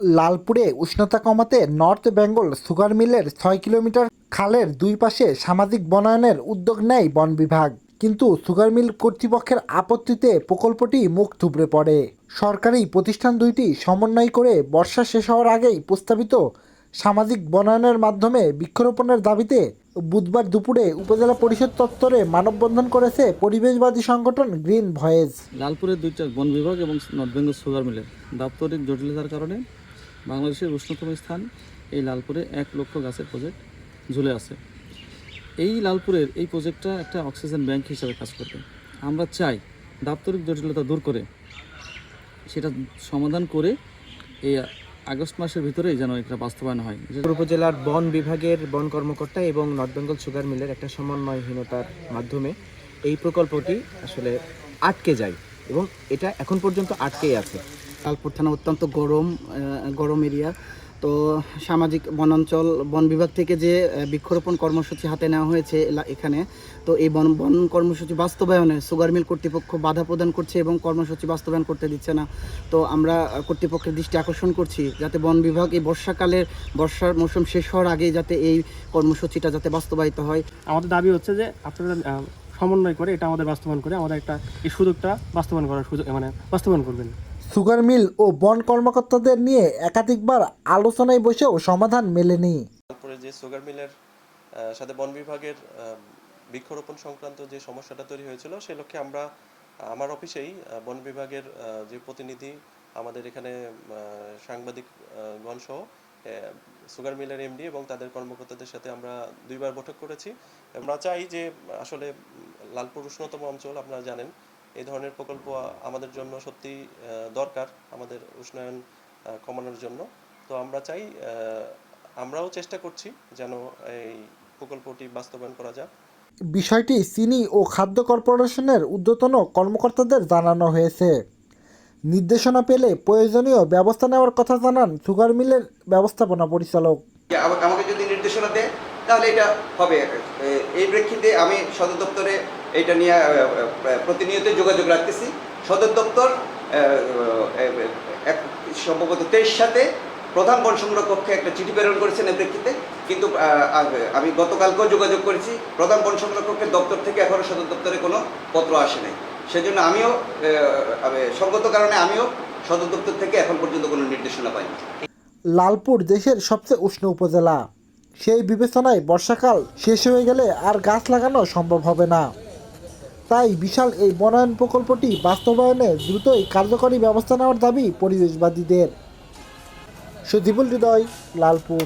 লালপুরে উষ্ণতা কমাতে north Bengal sugar মিলের ছয় কিলোমিটার খালের দুই পাশে সামাজিক বনায়নের উদ্যোগ নেয় বন বিভাগ। কিন্তু সুগার মিল কর্তৃপক্ষের আপত্তিতে প্রকল্পটি মুখ থুবড়ে পড়ে। সরকারি প্রতিষ্ঠান দুইটি সমন্বয় করে বর্ষা শেষ হওয়ার আগেই প্রস্তাবিত সামাজিক বনায়নের মাধ্যমে বৃক্ষরোপণের দাবিতে বুধবার দুপুরে উপজেলা পরিষদ চত্বরে মানববন্ধন করেছে পরিবেশবাদী সংগঠন গ্রিন ভয়েস। লালপুরের দুইটা বন বিভাগ এবং নর্থ বেঙ্গল সুগার মিলের দাপ্তরিক জটিলতার কারণে বাংলাদেশের উষ্ণতম স্থান এই লালপুরে এক লক্ষ গাছের প্রজেক্ট ঝুলে আছে। এই লালপুরের এই প্রজেক্টটা একটা অক্সিজেন ব্যাংক হিসাবে কাজ করবে। আমরা চাই দাপ্তরিক জটিলতা দূর করে সেটা সমাধান করে এই আগস্ট মাসের ভিতরেই যেন এটা বাস্তবায়ন হয়। উপজেলার বন বিভাগের বন কর্মকর্তা এবং নর্থ বেঙ্গল সুগার মিলের একটা সমন্বয়হীনতার মাধ্যমে এই প্রকল্পটি আসলে আটকে যায় এবং এটা এখন পর্যন্ত আটকেই আছে। লালপুর থানা অত্যন্ত গরম গরম এরিয়া তো সামাজিক বনাঞ্চল, বন বিভাগ থেকে যে বৃক্ষরোপণ কর্মসূচি হাতে নেওয়া হয়েছে এখানে, তো এই বন বন কর্মসূচি বাস্তবায়নে সুগার মিল কর্তৃপক্ষ বাধা প্রদান করছে এবং কর্মসূচি বাস্তবায়ন করতে দিচ্ছে না। তো আমরা কর্তৃপক্ষের দৃষ্টি আকর্ষণ করছি যাতে বন বিভাগ এই বর্ষাকালের, বর্ষার মৌসুম শেষ হওয়ার আগে যাতে এই কর্মসূচিটা যাতে বাস্তবায়িত হয়। আমাদের দাবি হচ্ছে যে, আপনারা সমন্বয় করে এটা আমাদের বাস্তবায়ন করে, আমাদের একটা এই সুযোগটা বাস্তবায়ন করার সুযোগ মানে বাস্তবায়ন করবেন। সুগার মিল ও বন কর্মকর্তাদের নিয়ে একাধিকবার আলোচনায় বসেও সমাধান মেলেনি। তারপরে যে সুগার মিলের সাথে বন বিভাগের বৃক্ষরোপণ সংক্রান্ত যে সমস্যাটা তৈরি হয়েছিল সেই লক্ষ্যে আমরা আমার অফিসেই বন বিভাগের যে প্রতিনিধি আমাদের এখানে আহ, সাংবাদিক আহ, গণ সহ সুগার মিলের এমডি এবং তাদের কর্মকর্তাদের সাথে আমরা দুইবার বৈঠক করেছি। আমরা চাই যে আসলে লালপুর উষ্ণতম অঞ্চল আপনারা জানেন এই ধরনের প্রকল্প আমাদের জন্য সত্যি দরকার আমাদের উষ্ণায়ন কমানোর জন্য। তো আমরা চাই আহ, আমরাও চেষ্টা করছি যেন এই প্রকল্পটি বাস্তবায়ন করা যায় বিষয়টি চিনি ও খাদ্য কর্পোরেশনের ঊর্ধ্বতন কর্মকর্তাদের জানানো হয়েছে। নির্দেশনা পেলে প্রয়োজনীয় ব্যবস্থা নেওয়ার কথা জানান সুগার মিলের ব্যবস্থাপনা পরিচালক। আমাকে যদি নির্দেশনা দেয় তাহলে এটা হবে। এই প্রেক্ষিতে আমি সদর দপ্তরে এটা নিয়ে প্রতিনিয়ত যোগাযোগ রাখতেছি। সদর দপ্তর সম্ভবত তেইশ সাথে প্রধান বন সংগ্রহ কক্ষে একটা চিঠি প্রেরণ করেছেন এই প্রেক্ষিতে। কিন্তু আমি গতকালকেও যোগাযোগ করেছি, প্রধান বন সংগ্রহ কক্ষের দপ্তর থেকে এখনও সদর দপ্তরে কোনো পত্র আসে নাই। সেজন্য আমিও সঙ্গত কারণে আমিও সদর দপ্তর থেকে এখন পর্যন্ত কোনো নির্দেশনা পাইনি। লালপুর দেশের সবচেয়ে উষ্ণ উপজেলা। সেই বিবেচনায় বর্ষাকাল শেষ হয়ে গেলে আর গাছ লাগানো সম্ভব হবে না। তাই বিশাল এই বনায়ন প্রকল্পটি বাস্তবায়নে দ্রুতই কার্যকরী ব্যবস্থা নেওয়ার দাবি পরিবেশবাদীদের। সুদীপুল হৃদয়, লালপুর।